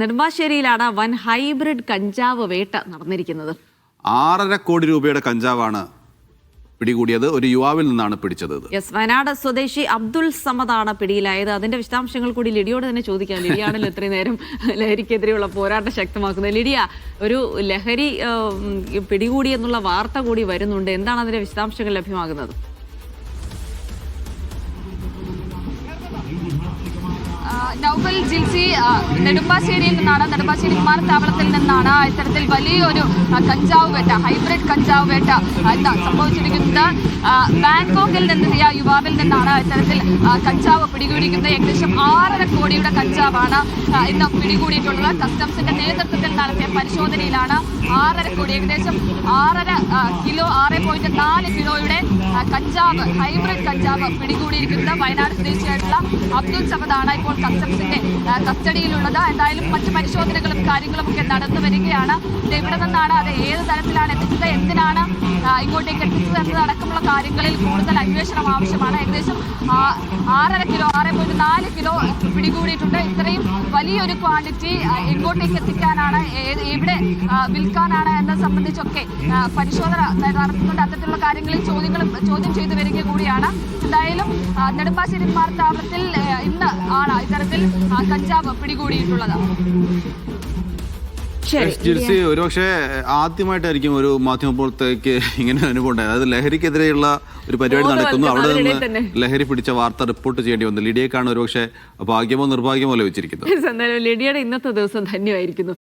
നെടുമ്പാശ്ശേരിയിലാണ് വൻ ഹൈബ്രിഡ് കഞ്ചാവ് വേട്ട നടന്നിരിക്കുന്നത്. ആറര കോടി രൂപയുടെ കഞ്ചാവാണ് പിടികൂടിയത്. ഒരു യുവാവിൽ നിന്നാണ് പിടിച്ചത് യെസ് വയനാട് സ്വദേശി അബ്ദുൾ സമദാണ് പിടിയിലായത്. അതിന്റെ വിശദാംശങ്ങൾ കൂടി ലിഡിയോട് തന്നെ ചോദിക്കാം. ലിഡിയാണല്ലോ ഇത്രയും നേരം ലഹരിക്കെതിരെയുള്ള പോരാട്ടം ശക്തമാക്കുന്നത്. ലിഡിയ ഒരു ലഹരി പിടികൂടി എന്നുള്ള വാർത്ത കൂടി വരുന്നുണ്ട്. എന്താണ് അതിന്റെ വിശദാംശങ്ങൾ ലഭ്യമാകുന്നത്? നൗഫൽ ജിൽസി നെടുമ്പാശ്ശേരിയിൽ നിന്നാണ് നെടുമ്പാശ്ശേരി വിമാനത്താവളത്തിൽ നിന്നാണ് ഇത്തരത്തിൽ വലിയൊരു കഞ്ചാവ് വേട്ട ഹൈബ്രിഡ് കഞ്ചാവ് വേട്ട എന്താ സംഭവിച്ചിരിക്കുന്നത്. ബാങ്കോക്കിൽ നിന്നെത്തിയ യുവാവിൽ നിന്നാണ് ഇത്തരത്തിൽ കഞ്ചാവ് പിടികൂടിയിരിക്കുന്നത്. ഏകദേശം ആറര കോടിയുടെ കഞ്ചാവാണ് ഇന്ന് പിടികൂടിയിട്ടുള്ളത്. കസ്റ്റംസിന്റെ നേതൃത്വത്തിൽ നടത്തിയ പരിശോധനയിലാണ് ആറര കോടി ഏകദേശം ആറര കിലോ ആറ് പോയിന്റ് നാല് കിലോയുടെ കഞ്ചാവ് ഹൈബ്രിഡ് കഞ്ചാവ് പിടികൂടിയിരിക്കുന്നത് വയനാട് സ്വദേശിയായിട്ടുള്ള അബ്ദുൾ സമദാണ് ഇപ്പോൾ കസ്റ്റംസിന്റെ കസ്റ്റഡിയിലുള്ളത്. എന്തായാലും മറ്റ് പരിശോധനകളും കാര്യങ്ങളും ഒക്കെ നടന്നു വരികയാണ്. ഇത് എവിടെ നിന്നാണ് അത് ഏത് തരത്തിലാണ് എത്തിച്ചത് എന്തിനാണ് ഇങ്ങോട്ടേക്ക് എത്തിച്ചത് എന്നതടക്കമുള്ള കാര്യങ്ങളിൽ കൂടുതൽ അന്വേഷണം ആവശ്യമാണ്. ഏകദേശം ആറര കിലോ ആറ് പോയിന്റ് നാല് കിലോ പിടികൂടിയിട്ടുണ്ട്. ഇത്രയും വലിയൊരു ക്വാണ്ടിറ്റി എങ്ങോട്ടേക്ക് എത്തിക്കാനാണ് എവിടെ വിൽക്കാനാണ് എന്നത് സംബന്ധിച്ചൊക്കെ പരിശോധന നടത്തുന്നുണ്ട്. അത്തരത്തിലുള്ള കാര്യങ്ങളിൽ ചോദ്യങ്ങളും ചോദ്യം ചെയ്തു വരിക കൂടിയാണ്. എന്തായാലും നെടുമ്പാശ്ശേരി വിമാനത്താവളത്തിൽ ഇന്ന് ആണ് ഇത്തരത്തിൽ കഞ്ചാവ് പിടികൂടിയിട്ടുള്ളത്. ജിൽസി ഒരുപക്ഷെ ആദ്യമായിട്ടായിരിക്കും ഒരു മാധ്യമപ്രവർത്തകയ്ക്ക് ഇങ്ങനെ അനുഭവം ഉണ്ടായത്. അതായത് ലഹരിക്കെതിരെയുള്ള ഒരു പരിപാടി നടക്കുന്നു. അവിടെ നിന്ന് ലഹരി പിടിച്ച വാർത്ത റിപ്പോർട്ട് ചെയ്യേണ്ടി വന്നു. ലിഡിയക്കാണ് ഒരുപക്ഷെ ഭാഗ്യമോ നിർഭാഗ്യമോ ലഭിച്ചിരിക്കുന്നത്. ലിഡിയുടെ ലിഡിയയുടെ ഇന്നത്തെ ദിവസം ധന്യമായിരിക്കുന്നു.